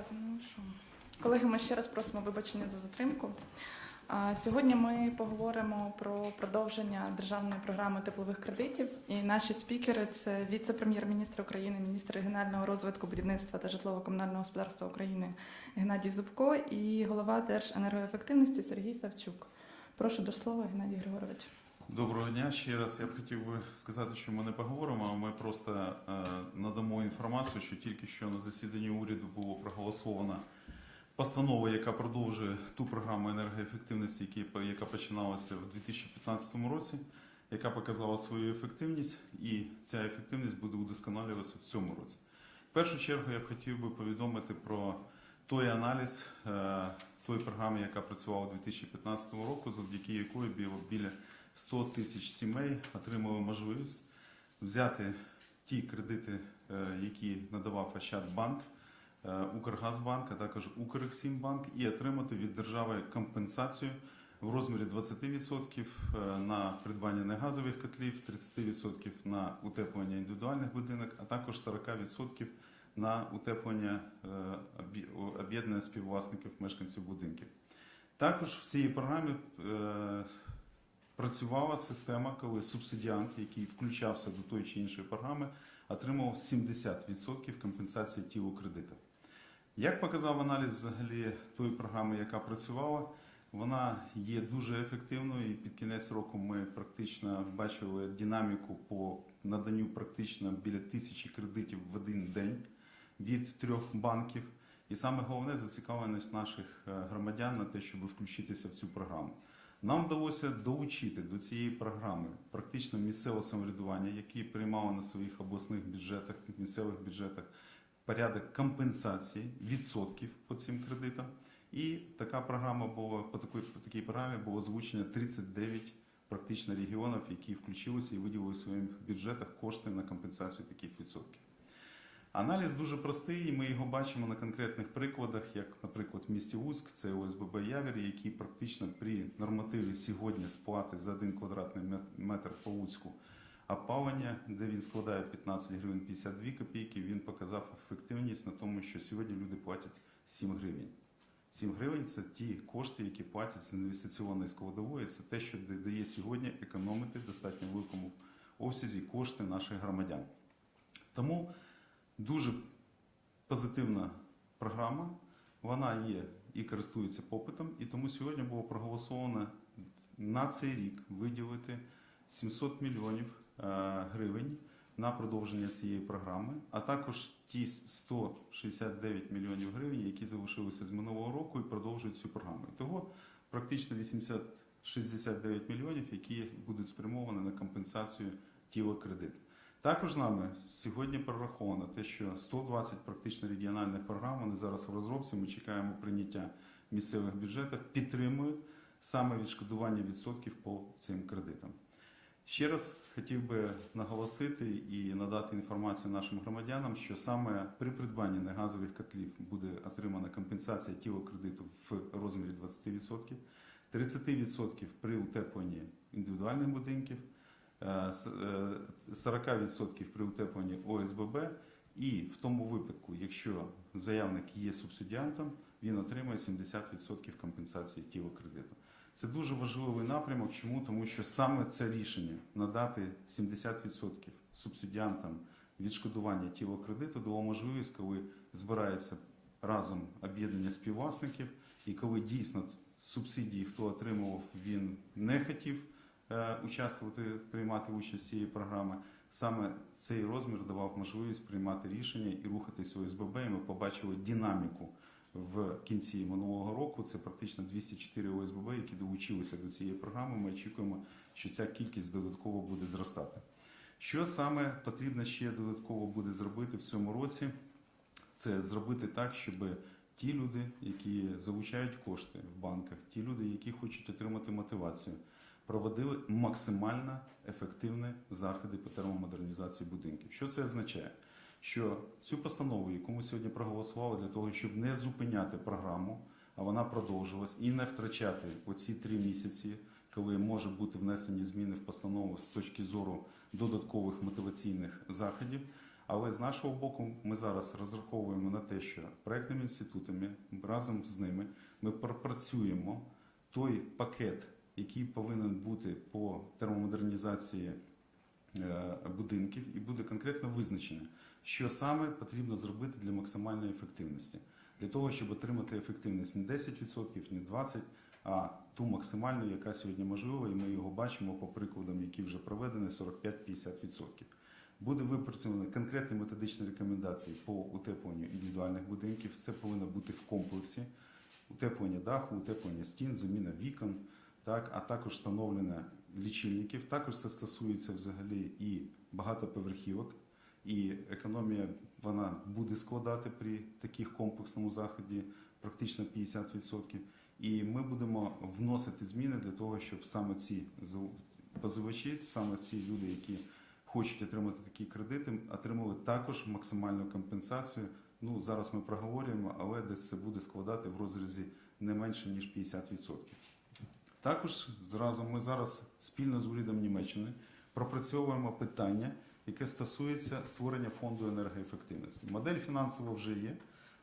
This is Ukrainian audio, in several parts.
Так, ну що. Колеги, ми ще раз просимо вибачення за затримку. Сьогодні ми поговоримо про продовження державної програми теплових кредитів. І наші спікери це віце-прем'єр-міністр України, міністр регіонального розвитку, будівництва та житлово-комунального господарства України Геннадій Зубко і голова Держенергоефективності Сергій Савчук. Прошу до слова, Геннадій Григорович. Доброго дня ще раз. Я б хотів би сказати, що ми не поговоримо, а ми просто е, надамо інформацію, що тільки що на засіданні уряду було проголосована постанова, яка продовжує ту програму енергоефективності, яка починалася в 2015 році, яка показала свою ефективність, і ця ефективність буде удосконалюватися в цьому році. В першу чергу я б хотів би повідомити про той аналіз е, тої програми, яка працювала у 2015 року, завдяки якої біля 100 тисяч сімей отримали можливість взяти ті кредити, е, які надавав Ощадбанк, е, Укргазбанк, а також Укрексімбанк, і отримати від держави компенсацію в розмірі 20% е, на придбання негазових котлів, 30% на утеплення індивідуальних будинок, а також 40% на утеплення об'єднання співвласників мешканців будинків. Також в цій програмі працювала система, коли субсидіант, який включався до тої чи іншої програми, отримував 70% компенсації тілу кредита. Як показав аналіз взагалі тої програми, яка працювала, вона є дуже ефективною, і під кінець року ми практично бачили динаміку по наданню практично біля тисячі кредитів в один день від трьох банків. І саме головне зацікавленість наших е, громадян на те, щоб включитися в цю програму. Нам вдалося долучити до цієї програми практично місцеве самоврядування, які приймали на своїх обласних бюджетах, місцевих бюджетах порядок компенсації відсотків по цим кредитам. І така програма була по такій, по такій програмі було озвучено 39 практично регіонів, які включилися і виділили в своїх бюджетах кошти на компенсацію таких відсотків. Аналіз дуже простий, і ми його бачимо на конкретних прикладах, як, наприклад, в місті Луцьк, це ОСББ Явір, який практично при нормативі сьогодні сплати за один квадратний метр по Луцьку опалення, де він складає 15 гривень 52 копійки, він показав ефективність на тому, що сьогодні люди платять 7 гривень. 7 гривень це ті кошти, які платять з інвестиційної складової. Це те, що дає сьогодні економити в достатньо великому обсязі кошти наших громадян. Тому дуже позитивна програма. Вона є і користується попитом, і тому сьогодні було проголосовано на цей рік виділити 700 мільйонів е, гривень на продовження цієї програми, а також ті 169 мільйонів гривень, які залишилися з минулого року і продовжують цю програму. Того практично 80 69 мільйонів, які будуть спрямовані на компенсацію тіла кредиту. Також нами сьогодні прораховано те, що 120 практично регіональних програм вони зараз в розробці. Ми чекаємо прийняття місцевих бюджетів, підтримують саме відшкодування відсотків по цим кредитам. Ще раз хотів би наголосити і надати інформацію нашим громадянам, що саме при придбанні негазових котлів буде отримана компенсація тіла кредиту в розмірі 20%, 30% при утепленні індивідуальних будинків, 40% при утепленні ОСББ, і в тому випадку, якщо заявник є субсидіантом, він отримує 70% компенсації тіла кредиту. Це дуже важливий напрямок. Чому? Тому що саме це рішення надати 70% субсидіантам відшкодування тіла кредиту дало можливість, коли збирається разом об'єднання співвласників, і коли дійсно субсидії, хто отримував, він не хотів е, участвувати, приймати участь в цієї програми. Саме цей розмір давав можливість приймати рішення і рухатись ОСББ. І ми побачили динаміку в кінці минулого року. Це практично 204 ОСББ, які долучилися до цієї програми. Ми очікуємо, що ця кількість додатково буде зростати. Що саме потрібно ще додатково буде зробити в цьому році? Це зробити так, щоб ті люди, які залучають кошти в банках, ті люди, які хочуть отримати мотивацію, проводили максимально ефективні заходи по термомодернізації будинків. Що це означає? Що цю постанову, яку ми сьогодні проголосували для того, щоб не зупиняти програму, а вона продовжилась, і не втрачати оці три місяці, коли може бути внесені зміни в постанову з точки зору додаткових мотиваційних заходів. Але з нашого боку, ми зараз розраховуємо на те, що проектними інститутами разом з ними ми пропрацюємо той пакет, який повинен бути по термомодернізації е, будинків, і буде конкретно визначено, що саме потрібно зробити для максимальної ефективності. Для того, щоб отримати ефективність не 10%, не 20%, а ту максимальну, яка сьогодні можлива, і ми його бачимо по прикладам, які вже проведені 45-50%. Буде випрацьовані конкретні методичні рекомендації по утепленню індивідуальних будинків. Це повинно бути в комплексі. Утеплення даху, утеплення стін, заміна вікон, так, а також встановлення лічильників. Також це стосується взагалі і багатоповерхівок, і економія вона буде складати при таких комплексному заході практично 50%. І ми будемо вносити зміни для того, щоб саме ці позивачі, саме ці люди, які хочуть отримати такі кредити, отримали також максимальну компенсацію. Ну зараз ми проговорюємо, але десь це буде складати в розрізі не менше ніж 50%. Також зразу ми зараз спільно з урядом Німеччини пропрацьовуємо питання, яке стосується створення фонду енергоефективності. Модель фінансова вже є.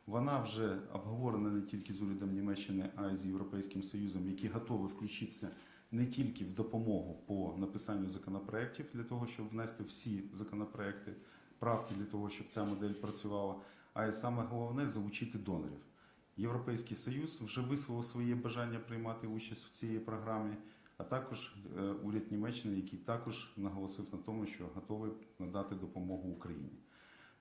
Вона вже обговорена не тільки з урядом Німеччини, а й з Європейським Союзом, які готові включитися не тільки в допомогу по написанню законопроєктів для того, щоб внести всі законопроекти, правки для того, щоб ця модель працювала, а й саме головне залучити донорів. Європейський Союз вже висловив своє бажання приймати участь в цій програмі, а також е, уряд Німеччини, який також наголосив на тому, що готовий надати допомогу Україні.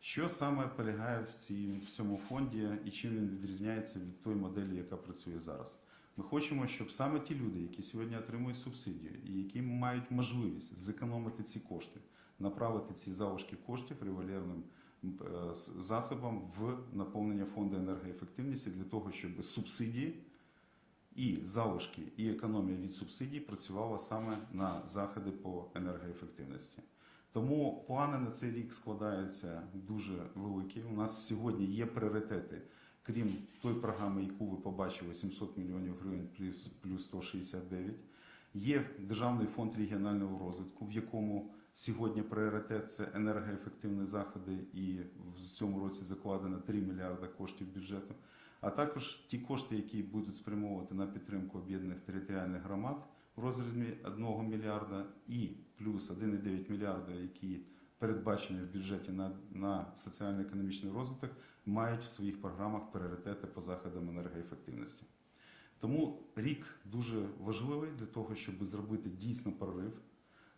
Що саме полягає в, цій, в цьому фонді і чим він відрізняється від тої моделі, яка працює зараз? Ми хочемо, щоб саме ті люди, які сьогодні отримують субсидію і які мають можливість зекономити ці кошти, направити ці залишки коштів револьверним засобам в наповнення фонду енергоефективності для того, щоб субсидії і залишки, і економія від субсидій працювала саме на заходи по енергоефективності. Тому плани на цей рік складаються дуже великі. У нас сьогодні є пріоритети, крім тої програми, яку ви побачили, 700 мільйонів гривень плюс 169. Є Державний фонд регіонального розвитку, в якому сьогодні пріоритет це енергоефективні заходи, і в цьому році закладено 3 мільярди коштів бюджету. А також ті кошти, які будуть спрямовувати на підтримку об'єднаних територіальних громад в розмірі 1 мільярда і плюс 1,9 мільярда, які передбачені в бюджеті на, на соціально-економічний розвиток, мають в своїх програмах пріоритети по заходам енергоефективності. Тому рік дуже важливий для того, щоб зробити дійсно прорив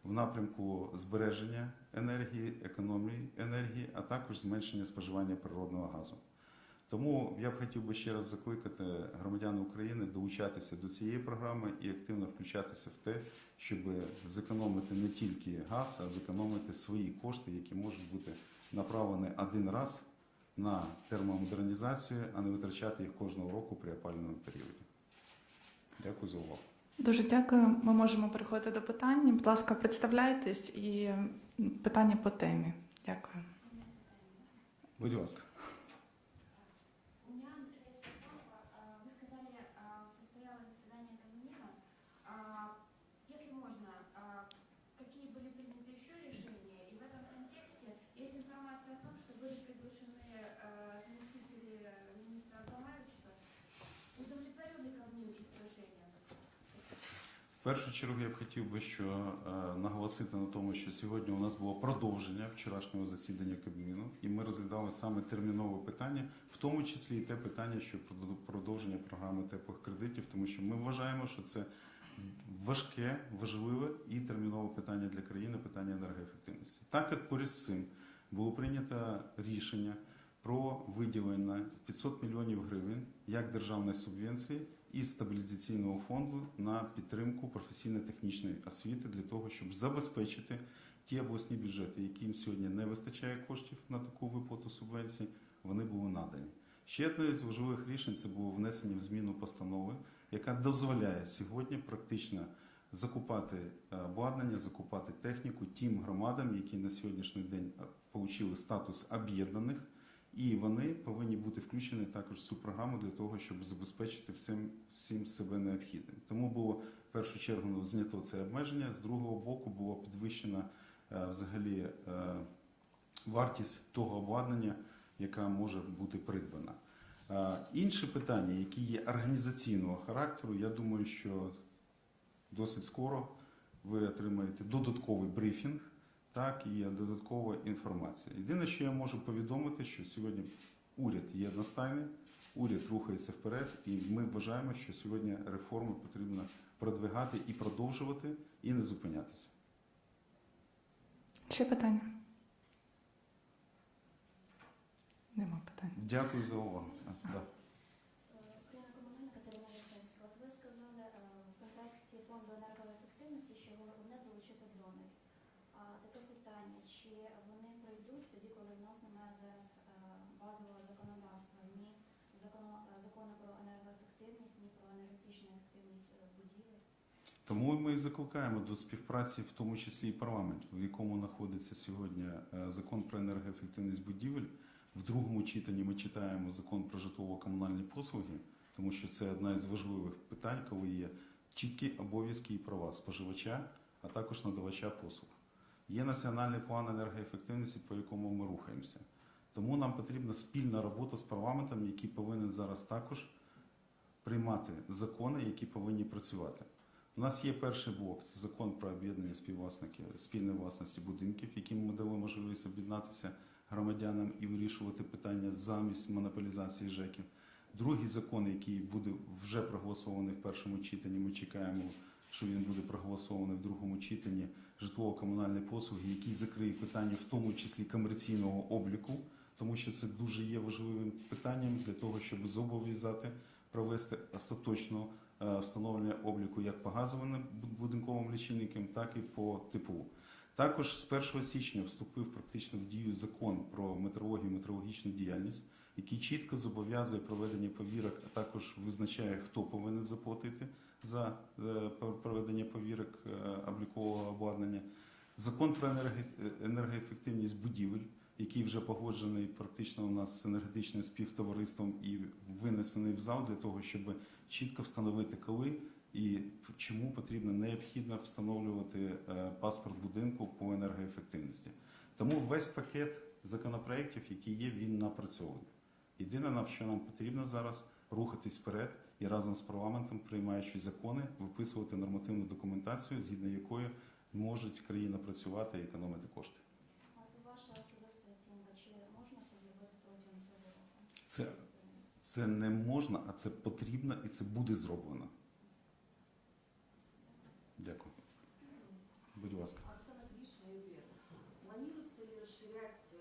в напрямку збереження енергії, економії енергії, а також зменшення споживання природного газу. Тому я б хотів би ще раз закликати громадян України долучатися до цієї програми і активно включатися в те, щоб зекономити не тільки газ, а зекономити свої кошти, які можуть бути направлені один раз на термомодернізацію, а не витрачати їх кожного року при опалювальному періоді. Дякую за увагу. Дуже дякую. Ми можемо переходити до питань. Будь ласка, представляйтесь і питання по темі. Дякую. Будь ласка. Першу чергу я б хотів би що е, наголосити на тому, що сьогодні у нас було продовження вчорашнього засідання Кабміну, і ми розглядали саме термінове питання, в тому числі і те питання, що про продовження програми теплих кредитів, тому що ми вважаємо, що це важке, важливе і термінове питання для країни, питання енергоефективності. Так як поряд з цим було прийнято рішення про виділення 500 мільйонів гривень як державної субвенції із стабілізаційного фонду на підтримку професійно-технічної освіти для того, щоб забезпечити ті обласні бюджети, яким сьогодні не вистачає коштів на таку виплату субвенцій, вони були надані. Ще одне з важливих рішень це було внесення в зміну постанови, яка дозволяє сьогодні практично закупати е, обладнання, закупати техніку тим громадам, які на сьогоднішній день отримали статус об'єднаних, і вони повинні бути включені також в цю програму для того, щоб забезпечити всім, всім себе необхідним. Тому було в першу чергу ну, знято це обмеження. З другого боку було підвищено е, взагалі е, вартість того обладнання, яка може бути придбана. Е, Інші питання, які є організаційного характеру, я думаю, що досить скоро ви отримаєте додатковий брифінг, так і додаткова інформація. Єдине, що я можу повідомити, що сьогодні уряд є одностайний, уряд рухається вперед, і ми вважаємо, що сьогодні реформи потрібно продвигати і продовжувати, і не зупинятися. Ще питання? Нема питань. Дякую за увагу. А, да. Україна комунальна Катерина Васильська. От ви сказали е, в контексті фонду енергоефективності, що головне залучити донорів. А таке питання, чи вони прийдуть тоді, коли в нас немає зараз е, базового законодавства, ні закону, е, закону про енергоефективність, ні про енергетичну ефективність е, будівель? Тому ми і закликаємо до співпраці, в тому числі і парламент, в якому знаходиться сьогодні закон про енергоефективність будівель. В другому читанні ми читаємо закон про житлово-комунальні послуги, тому що це одна із важливих питань, коли є чіткі обов'язки і права споживача, а також надавача послуг. Є національний план енергоефективності, по якому ми рухаємося. Тому нам потрібна спільна робота з парламентом, який повинен зараз також приймати закони, які повинні працювати. У нас є перший блок це закон про об'єднання співвласників спільної власності будинків, яким ми дали можливість об'єднатися громадянам і вирішувати питання замість монополізації ЖЕКів. Другий закон, який буде вже проголосований в першому читанні, ми чекаємо, що він буде проголосований в другому читанні житлово-комунальні послуги, який закриє питання, в тому числі комерційного обліку, тому що це дуже є важливим питанням для того, щоб зобов'язати провести остаточно е, встановлення обліку як по газовим будинковим лічильникам, так і по ТПУ. Також з 1 січня вступив практично в дію закон про метрологію і метрологічну діяльність, який чітко зобов'язує проведення повірок, а також визначає, хто повинен заплатити за е, проведення повірок е, облікового обладнання. Закон про енергоефективність будівель, який вже погоджений практично у нас з енергетичним співтовариством і винесений в зал для того, щоб чітко встановити, коли і чому потрібно необхідно встановлювати е, паспорт будинку по енергоефективності. Тому весь пакет законопроєктів, які є, він напрацьований. Єдине, на що нам потрібно зараз рухатись вперед і разом з парламентом, приймаючи закони, виписувати нормативну документацію, згідно якої може країна працювати і економити кошти. От ваша особиста оцінка, чи можна це зробити протягом цього року? Це, це не можна, а це потрібно і це буде зроблено. Дякую. Будь ласка. Оксана Гришина, ЮБЕР. Планируется ли расширять э,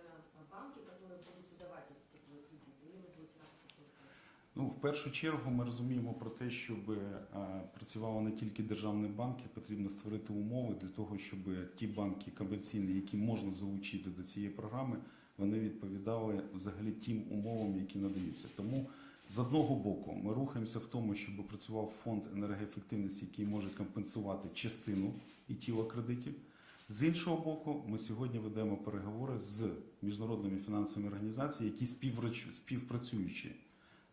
банки, которые будут выдавать эти теплые кредиты, или вы будете работать только Ну, в першу чергу ми розуміємо про те, щоб е, працювали не тільки державні банки, потрібно створити умови для того, щоб ті банки комерційні, які можна залучити до цієї програми, вони відповідали взагалі тим умовам, які надаються. Тому з одного боку ми рухаємося в тому, щоб працював фонд енергоефективності, який може компенсувати частину і тіла кредитів. З іншого боку, ми сьогодні ведемо переговори з міжнародними фінансовими організаціями, які співпрацюючи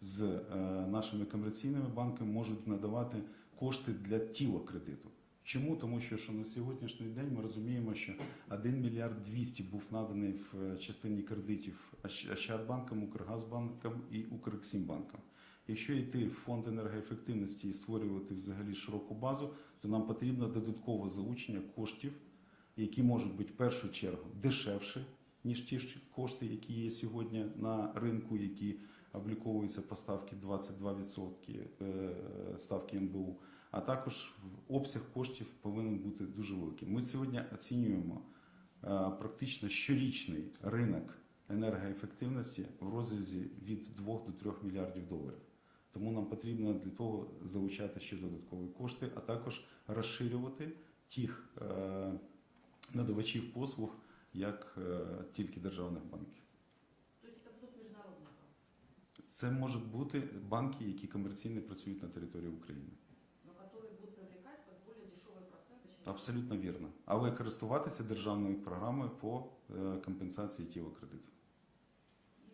з е, нашими комерційними банками можуть надавати кошти для тіла кредиту. Чому? Тому що, що на сьогоднішній день ми розуміємо, що 1 мільярд 200 був наданий в е, частині кредитів Ощ- Ощадбанком, Укргазбанком і Укрексімбанком. Якщо йти в фонд енергоефективності і створювати взагалі широку базу, то нам потрібно додаткове залучення коштів, які можуть бути в першу чергу дешевші, ніж ті ж кошти, які є сьогодні на ринку, які обліковуються по ставці 22% е, ставки НБУ, а також обсяг коштів повинен бути дуже великим. Ми сьогодні оцінюємо е, практично щорічний ринок енергоефективності в розрізі від 2 до 3 мільярдів доларів. Тому нам потрібно для того залучати ще додаткові кошти, а також розширювати тих е, надавачів послуг, як е, тільки державних банків. То есть это банки, Це можуть бути банки, які комерційно працюють на території України. Абсолютно вірно. Але користуватися державною програмою по е, компенсації тіла кредитів.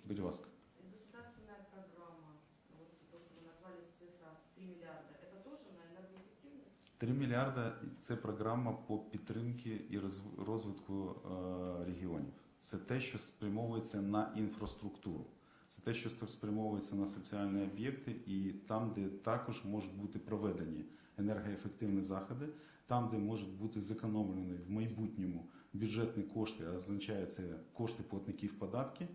Будь ласка. Государственная программа, вот то, что вы назвали цифра 3 миллиарда, это тоже на энергоэффективность? 3 мільярда це програма по підтримці і розв- розвитку е, регіонів. це те, що спрямовується на інфраструктуру. Це те, що спрямовується на соціальні об'єкти, і там, де також можуть бути проведені енергоефективні заходи, там, де можуть бути зекономлені в майбутньому бюджетні кошти, а означає це кошти платників податки.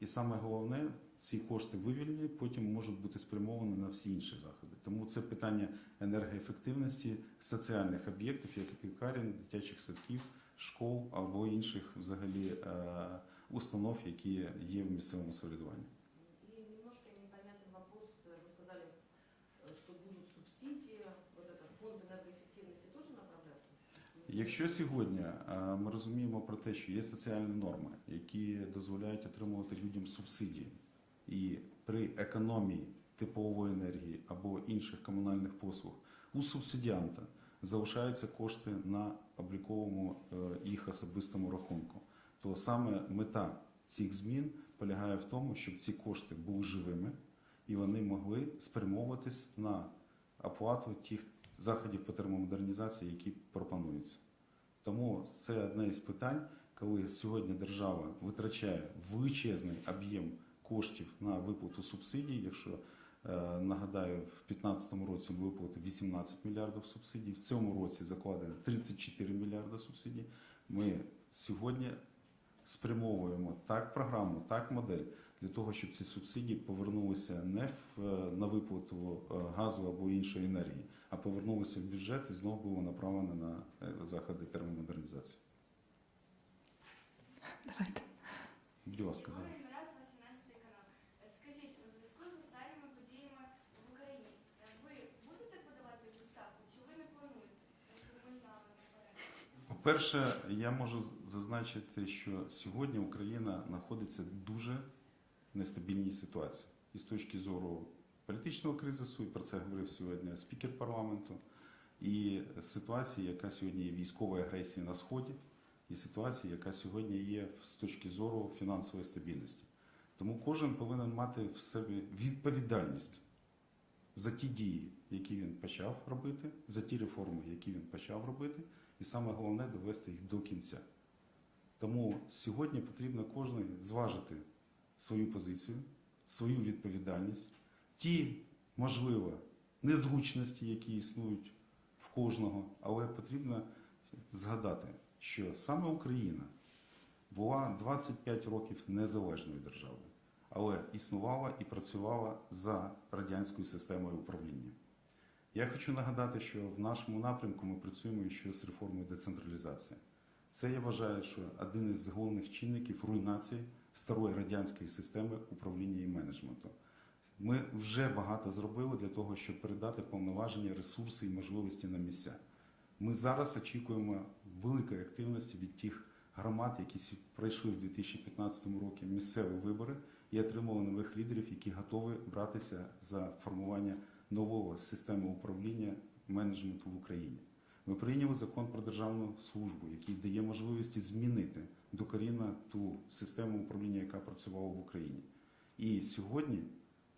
І саме головне, ці кошти вивільнені, потім можуть бути спрямовані на всі інші заходи. Тому це питання енергоефективності соціальних об'єктів, як і лікарень, дитячих садків, школ або інших взагалі е, установ, які є в місцевому самоврядуванні. Якщо сьогодні е, ми розуміємо про те, що є соціальні норми, які дозволяють отримувати людям субсидії, і при економії теплової енергії або інших комунальних послуг у субсидіанта залишаються кошти на обліковому е, їх особистому рахунку, то саме мета цих змін полягає в тому, щоб ці кошти були живими і вони могли спрямовуватись на оплату тих заходів по термомодернізації, які пропонуються. Тому це одне із питань, коли сьогодні держава витрачає величезний об'єм коштів на виплату субсидій. Якщо е, нагадаю, в 2015 році ми виплатили 18 мільярдів субсидій, в цьому році закладено 34 мільярди субсидій. Ми сьогодні спрямовуємо так програму, так модель для того, щоб ці субсидії повернулися не в, е, на виплату е, газу або іншої енергії, а повернулися в бюджет і знову було направлено на е, заходи термомодернізації. Давайте. Будь ласка, да. Григорій Мират, 18 канал. Е, Скажіть, у зв'язку з останніми подіями в Україні, е, ви будете подавати відставку, чи ви не плануєте? Щоб ми знали наперед. По-перше, я можу зазначити, що сьогодні Україна знаходиться дуже нестабільній ситуації. І з точки зору політичного кризису, і про це говорив сьогодні спікер парламенту, і ситуації, яка сьогодні є військової агресії на Сході, і ситуації, яка сьогодні є з точки зору фінансової стабільності. Тому кожен повинен мати в себе відповідальність за ті дії, які він почав робити, за ті реформи, які він почав робити, і саме головне довести їх до кінця. Тому сьогодні потрібно кожен зважити свою позицію, свою відповідальність, ті, можливо, незручності, які існують в кожного, але потрібно згадати, що саме Україна була 25 років незалежною державою, але існувала і працювала за радянською системою управління. Я хочу нагадати, що в нашому напрямку ми працюємо ще з реформою децентралізації. Це я вважаю, що один із головних чинників руйнації старої радянської системи управління і менеджменту. Ми вже багато зробили для того, щоб передати повноваження, ресурси і можливості на місця. Ми зараз очікуємо великої активності від тих громад, які пройшли в 2015 році місцеві вибори і отримали нових лідерів, які готові братися за формування нового системи управління менеджменту в Україні. Ми прийняли закон про державну службу, який дає можливості змінити докорінно ту систему управління, яка працювала в Україні. І сьогодні,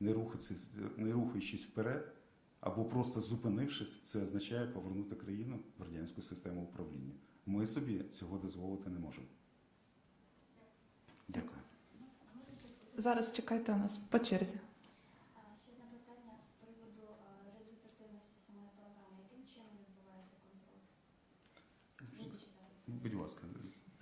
не, рухатися, не рухаючись вперед або просто зупинившись, це означає повернути країну в радянську систему управління. Ми собі цього дозволити не можемо. Дякую. Зараз чекайте у нас по черзі. Ще одне питання з приводу результативності самої програми. Яким чином відбувається контроль? Будь ласка.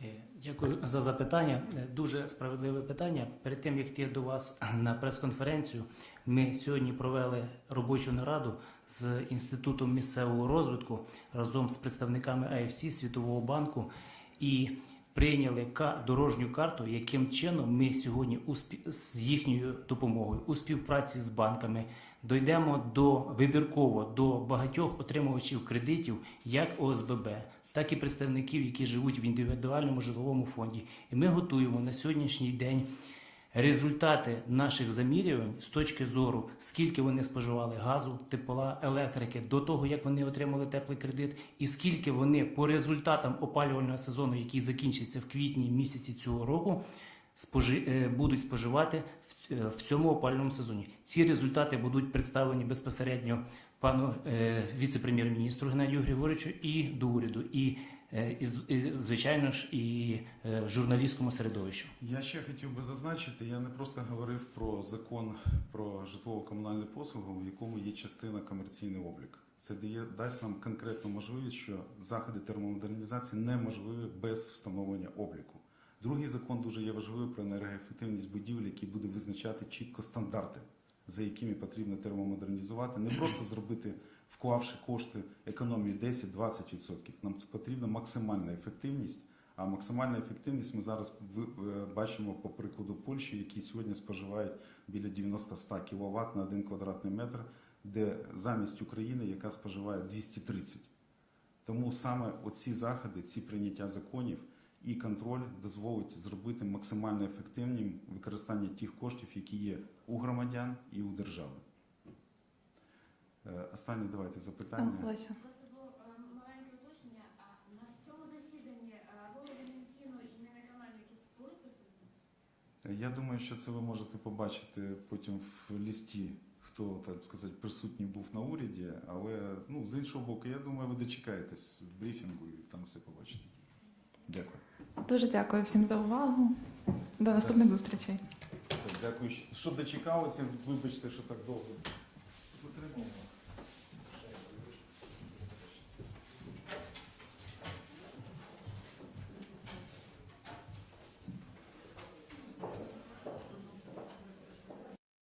Е, Дякую за запитання. Е, Дуже справедливе питання. Перед тим як йти до вас на прес-конференцію, ми сьогодні провели робочу нараду з інститутом місцевого розвитку разом з представниками АФС Світового банку і прийняли дорожню карту, яким чином ми сьогодні з їхньою допомогою у співпраці з банками дійдемо до вибірково до багатьох отримувачів кредитів, як ОСББ, так і представників, які живуть в індивідуальному житловому фонді. І ми готуємо на сьогоднішній день результати наших замірювань з точки зору, скільки вони споживали газу, тепла, електрики до того, як вони отримали теплий кредит, і скільки вони по результатам опалювального сезону, який закінчиться в квітні місяці цього року, спожи, е, будуть споживати в, е, цьому опалювальному сезоні. Ці результати будуть представлені безпосередньо пану е, віце-прем'єр-міністру Геннадію Григоровичу і до уряду. І е, і, звичайно ж, і е, журналістському середовищу. Я ще хотів би зазначити, я не просто говорив про закон про житлово-комунальні послуги, в якому є частина комерційний облік. Це дає дасть нам конкретну можливість, що заходи термомодернізації неможливі без встановлення обліку. Другий закон дуже є важливий про енергоефективність будівель, який буде визначати чітко стандарти, за якими потрібно термомодернізувати, не просто зробити, вклавши кошти економію 10-20%. Нам потрібна максимальна ефективність. А максимальна ефективність ми зараз е, бачимо по прикладу Польщі, які сьогодні споживають біля 90-100 кВт на 1 квадратний метр, де замість України, яка споживає 230. Тому саме оці заходи, ці прийняття законів і контроль дозволить зробити максимально ефективним використання тих коштів, які є у громадян і у держави. Е, Останнє давайте запитання. Просто було е, маленьке уточнення. На цьому засіданні е, голови Мінфіну і Мінекономіки були присутні? Я думаю, що це ви можете побачити потім в лісті, хто так сказати присутній був на уряді, але ну з іншого боку, я думаю, ви дочекаєтесь в брифінгу і там все побачите. Дякую. Дуже дякую всім за увагу. До наступних зустрічей. Все, дякую, що дочекалися. Вибачте, що так довго затримав вас.